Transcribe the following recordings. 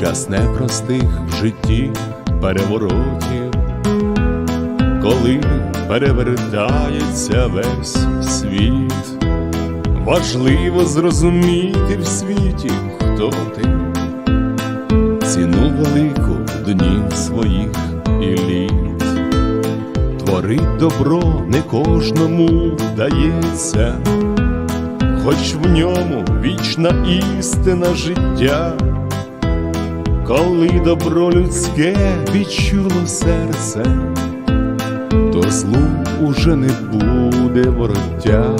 час непростих в житті переворотів, коли перевертається весь світ, важливо зрозуміти в світі, хто ти, ціну велику днів своїх і літ. Творить добро не кожному вдається, хоч в ньому вічна істина життя, коли добро людське відчуло серце, то злу уже не буде вороття,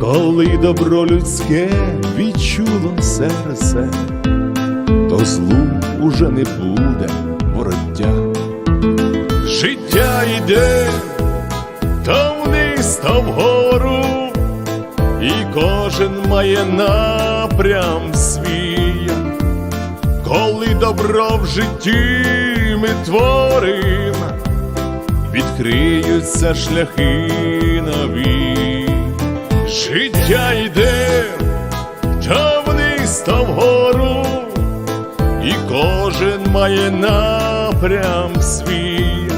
коли добро людське відчуло серце, то злу уже не буде вороття. Життя йде то вниз, то вгору, і кожен має напрям добро в житті ми творим, відкриються шляхи нові. Життя йде то вниз, то вгору, і кожен має напрям свій,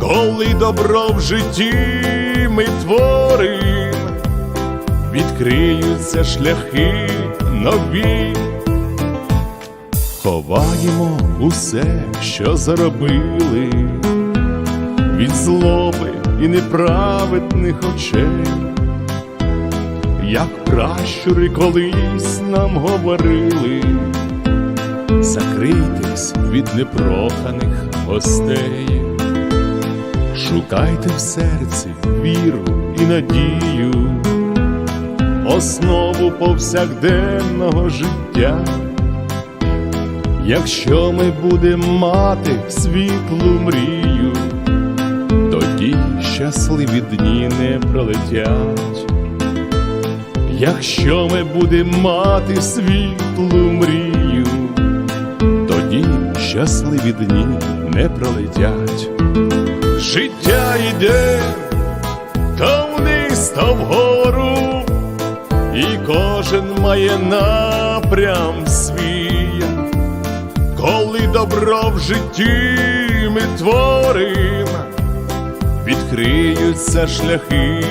коли добро в житті ми творим, відкриються шляхи нові, ховаємо усе, що заробили, від злоби і неправедних очей, як пращури колись нам говорили закрийтесь від непроханих гостей, шукайте в серці віру і надію, основу повсякденного життя. Якщо ми будемо мати світлу мрію, тоді щасливі дні не пролетять. Якщо ми будемо мати світлу мрію, тоді щасливі дні не пролетять. Життя йде то вниз, то вгору, і кожен має напрям добро в житті ми творим, відкриються шляхи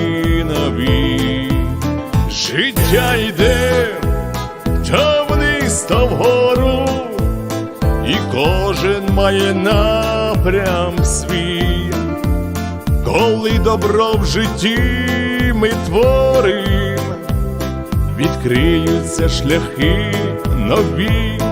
нові. Життя йде то вниз, то вгору, і кожен має напрям свій, коли добро в житті ми творим, відкриються шляхи нові.